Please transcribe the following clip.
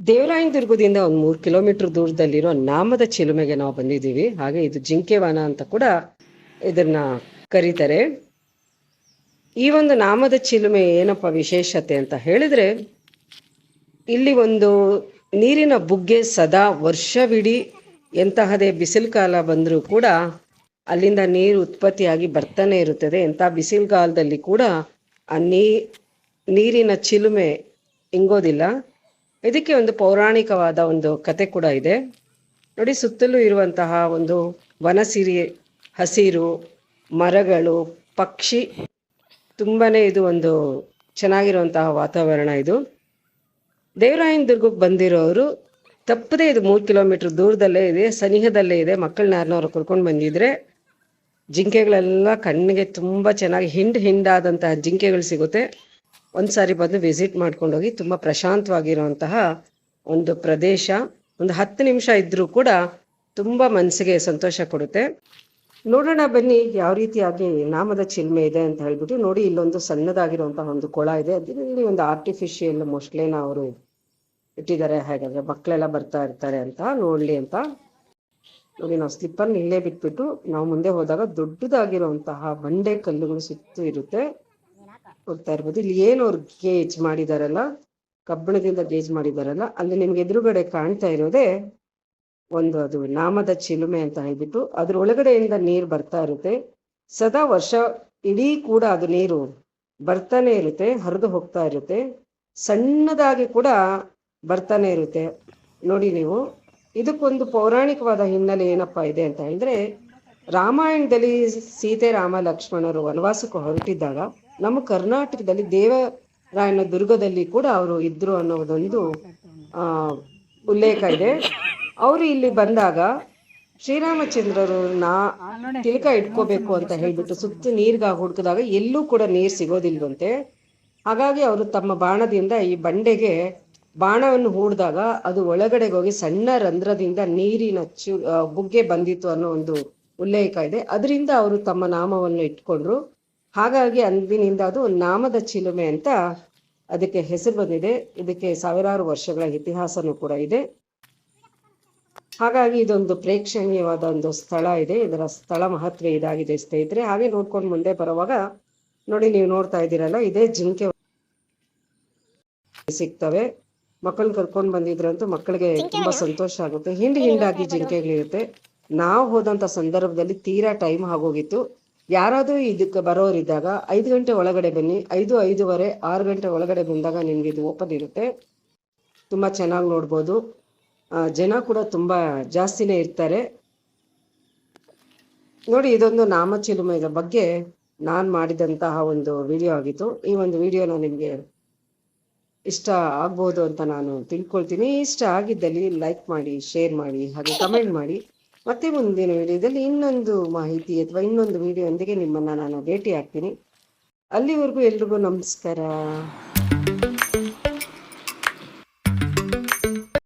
ದೇವರಾಯನ ದುರ್ಗದಿಂದ ಒಂದು ಮೂರು ಕಿಲೋಮೀಟರ್ ದೂರದಲ್ಲಿರೋ ನಾಮದ ಚಿಲುಮೆಗೆ ನಾವು ಬಂದಿದ್ದೀವಿ. ಹಾಗೆ ಇದು ಜಿಂಕೆ ವನ ಅಂತ ಕೂಡ ಇದನ್ನ ಕರೀತಾರೆ. ಈ ಒಂದು ನಾಮದ ಚಿಲುಮೆ ಏನಪ್ಪ ವಿಶೇಷತೆ ಅಂತ ಹೇಳಿದ್ರೆ, ಇಲ್ಲಿ ಒಂದು ನೀರಿನ ಬುಗ್ಗೆ ಸದಾ ವರ್ಷವಿಡೀ ಎಂತಹದೇ ಬಿಸಿಲು ಕಾಲ ಬಂದರೂ ಕೂಡ ಅಲ್ಲಿಂದ ನೀರು ಉತ್ಪತ್ತಿಯಾಗಿ ಬರ್ತಾನೆ ಇರುತ್ತದೆ. ಎಂಥ ಬಿಸಿಲುಗಾಲದಲ್ಲಿ ಕೂಡ ಆ ನೀರಿನ ಚಿಲುಮೆ ಇಂಗೋದಿಲ್ಲ. ಇದಕ್ಕೆ ಒಂದು ಪೌರಾಣಿಕವಾದ ಒಂದು ಕತೆ ಕೂಡ ಇದೆ. ನೋಡಿ, ಸುತ್ತಲೂ ಇರುವಂತಹ ಒಂದು ವನಸಿರಿ, ಹಸಿರು, ಮರಗಳು, ಪಕ್ಷಿ, ತುಂಬಾನೇ ಇದು ಒಂದು ಚೆನ್ನಾಗಿರುವಂತಹ ವಾತಾವರಣ ಇದು. ದೇವರಾಯನ ದುರ್ಗಕ್ಕೆ ಬಂದಿರೋರು ತಪ್ಪದೇ ಇದು ಮೂರು ಕಿಲೋಮೀಟರ್ ದೂರದಲ್ಲೇ ಇದೆ, ಸನಿಹದಲ್ಲೇ ಇದೆ. ಮಕ್ಕಳನ್ನ ಯಾರನ್ನವ್ರು ಕರ್ಕೊಂಡು ಬಂದಿದ್ರೆ ಜಿಂಕೆಗಳೆಲ್ಲ ಕಣ್ಣಿಗೆ ತುಂಬ ಚೆನ್ನಾಗಿ ಹಿಂಡ್ ಹಿಂಡಾದಂತಹ ಜಿಂಕೆಗಳು ಸಿಗುತ್ತೆ. ಒಂದು ಸಾರಿ ಬಂದು ವಿಸಿಟ್ ಮಾಡ್ಕೊಂಡು ಹೋಗಿ ತುಂಬ ಪ್ರಶಾಂತವಾಗಿರುವಂತಹ ಒಂದು ಪ್ರದೇಶ. ಒಂದು ಹತ್ತು ನಿಮಿಷ ಇದ್ರೂ ಕೂಡ ತುಂಬ ಮನಸ್ಸಿಗೆ ಸಂತೋಷ ಕೊಡುತ್ತೆ. ನೋಡೋಣ ಬನ್ನಿ ಯಾವ ರೀತಿಯಾಗಿ ನಾಮದ ಚಿಲ್ಮೆ ಇದೆ ಅಂತ ಹೇಳ್ಬಿಟ್ಟು ನೋಡಿ ಇಲ್ಲೊಂದು ಸಣ್ಣದಾಗಿರುವಂತಹ ಒಂದು ಕೊಳ ಇದೆ. ಅದರಲ್ಲಿ ಒಂದು ಆರ್ಟಿಫಿಷಿಯಲ್ ಮೋಸ್ಟ್ಲೇನ ಅವರು ಇಟ್ಟಿದ್ದಾರೆ. ಹಾಗಾದ್ರೆ ಮಕ್ಕಳೆಲ್ಲ ಬರ್ತಾ ಇರ್ತಾರೆ ಅಂತ ನೋಡ್ಲಿ ಅಂತ. ನೋಡಿ, ನಾವು ಸ್ಲಿಪ್ಪರ್ ಇಲ್ಲೇ ಬಿಟ್ಬಿಟ್ಟು ನಾವು ಮುಂದೆ ಹೋದಾಗ ದೊಡ್ಡದಾಗಿರುವಂತಹ ಬಂಡೆ ಕಲ್ಲುಗಳು ಸುತ್ತು ಇರುತ್ತೆ. ಹೋಗ್ತಾ ಇರ್ಬೋದು. ಇಲ್ಲಿ ಏನು ಅವ್ರು ಗೇಜ್ ಮಾಡಿದಾರಲ್ಲ, ಕಬ್ಬಿಣದಿಂದ ಗೇಜ್ ಮಾಡಿದಾರಲ್ಲ, ಅಲ್ಲಿ ನಿಮ್ಗೆ ಎದುರುಗಡೆ ಕಾಣ್ತಾ ಇರೋದೇ ಒಂದು ಅದು ನಾಮದ ಚಿಲುಮೆ ಅಂತ ಹೇಳ್ಬಿಟ್ಟು ಅದ್ರ ಒಳಗಡೆಯಿಂದ ನೀರು ಬರ್ತಾ ಇರುತ್ತೆ. ಸದಾ ವರ್ಷ ಇಡೀ ಕೂಡ ಅದು ನೀರು ಬರ್ತಾನೆ ಇರುತ್ತೆ, ಹರಿದು ಹೋಗ್ತಾ ಇರುತ್ತೆ. ಸಣ್ಣದಾಗಿ ಕೂಡ ಬರ್ತಾನೆ ಇರುತ್ತೆ. ನೋಡಿ ನೀವು, ಇದಕ್ಕೊಂದು ಪೌರಾಣಿಕವಾದ ಹಿನ್ನೆಲೆ ಏನಪ್ಪಾ ಇದೆ ಅಂತ ಹೇಳಿದ್ರೆ ರಾಮಾಯಣದಲ್ಲಿ ಸೀತೆ, ರಾಮ, ಲಕ್ಷ್ಮಣರು ವನವಾಸಕ್ಕೆ ಹೊರಟಿದ್ದಾಗ ನಮ್ಮ ಕರ್ನಾಟಕದಲ್ಲಿ ದೇವರಾಯನ ದುರ್ಗದಲ್ಲಿ ಕೂಡ ಅವರು ಇದ್ರು ಅನ್ನೋದೊಂದು ಆ, ಉಲ್ಲೇಖ ಇದೆ. ಅವರು ಇಲ್ಲಿ ಬಂದಾಗ ಶ್ರೀರಾಮಚಂದ್ರರು ನಾ ತಿಲಕ ಇಟ್ಕೋಬೇಕು ಅಂತ ಹೇಳ್ಬಿಟ್ಟು ಸುತ್ತ ನೀರ್ಗ ಹುಡುಕಿದಾಗ ಎಲ್ಲೂ ಕೂಡ ನೀರ್ ಸಿಗೋದಿಲ್ವಂತೆ. ಹಾಗಾಗಿ ಅವರು ತಮ್ಮ ಬಾಣದಿಂದ ಈ ಬಂಡೆಗೆ ಬಾಣವನ್ನು ಹೂಡಿದಾಗ ಅದು ಒಳಗಡೆಗೆ ಹೋಗಿ ಸಣ್ಣ ರಂಧ್ರದಿಂದ ನೀರಿನ ಚು ಬುಗ್ಗೆ ಬಂದಿತ್ತು ಅನ್ನೋ ಒಂದು ಉಲ್ಲೇಖ ಇದೆ. ಅದರಿಂದ ಅವರು ತಮ್ಮ ನಾಮವನ್ನು ಇಟ್ಕೊಂಡ್ರು. ಹಾಗಾಗಿ ಅಂದಿನಿಂದ ಅದು ನಾಮದ ಚಿಲುಮೆ ಅಂತ ಅದಕ್ಕೆ ಹೆಸರು ಬಂದಿದೆ. ಇದಕ್ಕೆ ಸಾವಿರಾರು ವರ್ಷಗಳ ಇತಿಹಾಸನೂ ಕೂಡ ಇದೆ. ಹಾಗಾಗಿ ಇದೊಂದು ಪ್ರೇಕ್ಷಣೀಯವಾದ ಒಂದು ಸ್ಥಳ ಇದೆ. ಇದರ ಸ್ಥಳ ಮಹತ್ವ ಇದಾಗಿದೆ ಸ್ನೇಹಿತರೆ. ಹಾಗೆ ನೋಡ್ಕೊಂಡು ಮುಂದೆ ಬರುವಾಗ ನೋಡಿ ನೀವು ನೋಡ್ತಾ ಇದ್ದೀರಲ್ಲ ಇದೇ ಜಿಂಕೆ ಸಿಗ್ತವೆ. ಮಕ್ಕಳನ್ನ ಕರ್ಕೊಂಡು ಬಂದಿದ್ರಂತೂ ಮಕ್ಕಳಿಗೆ ತುಂಬಾ ಸಂತೋಷ ಆಗುತ್ತೆ. ಹಿಂಡ್ ಹಿಂಡಾಗಿ ಜಿಂಕೆಗಳಿರುತ್ತೆ. ನಾವು ಹೋದಂಥ ಸಂದರ್ಭದಲ್ಲಿ ತೀರಾ ಟೈಮ್ ಆಗೋಗಿತ್ತು. ಯಾರಾದರೂ ಇದಕ್ಕೆ ಬರೋರಿದ್ದಾಗ ಐದು ಗಂಟೆ ಒಳಗಡೆ ಬನ್ನಿ. ಐದು, ಐದೂವರೆ, ಆರು ಗಂಟೆ ಒಳಗಡೆ ಬಂದಾಗ ನಿಮ್ಗೆ ಇದು ಓಪನ್ ಇರುತ್ತೆ. ತುಂಬಾ ಚೆನ್ನಾಗಿ ನೋಡ್ಬೋದು. ಜನ ಕೂಡ ತುಂಬಾ ಜಾಸ್ತಿನೇ ಇರ್ತಾರೆ. ನೋಡಿ, ಇದೊಂದು ನಾಮಚಿಲುಮೆಯ ಬಗ್ಗೆ ನಾನು ಮಾಡಿದಂತಹ ಒಂದು ವಿಡಿಯೋ ಆಗಿತ್ತು. ಈ ಒಂದು ವಿಡಿಯೋನ ನಿಮ್ಗೆ ಇಷ್ಟ ಆಗ್ಬೋದು ಅಂತ ನಾನು ತಿಳ್ಕೊಳ್ತೀನಿ. ಇಷ್ಟ ಆಗಿದ್ದಲ್ಲಿ ಲೈಕ್ ಮಾಡಿ ಶೇರ್ ಮಾಡಿ, ಹಾಗೆ ಕಮೆಂಟ್ ಮಾಡಿ. ಮತ್ತೆ ಮುಂದಿನ ವಿಡಿಯೋದಲ್ಲಿ ಇನ್ನೊಂದು ಮಾಹಿತಿ ಅಥವಾ ಇನ್ನೊಂದು ವಿಡಿಯೋ ಒಂದಿಗೆ ನಿಮ್ಮನ್ನ ನಾನು ಭೇಟಿ ಆಗ್ತೀನಿ ಅಲ್ಲಿವರೆಗೂ ಎಲ್ರಿಗೂ ನಮಸ್ಕಾರ.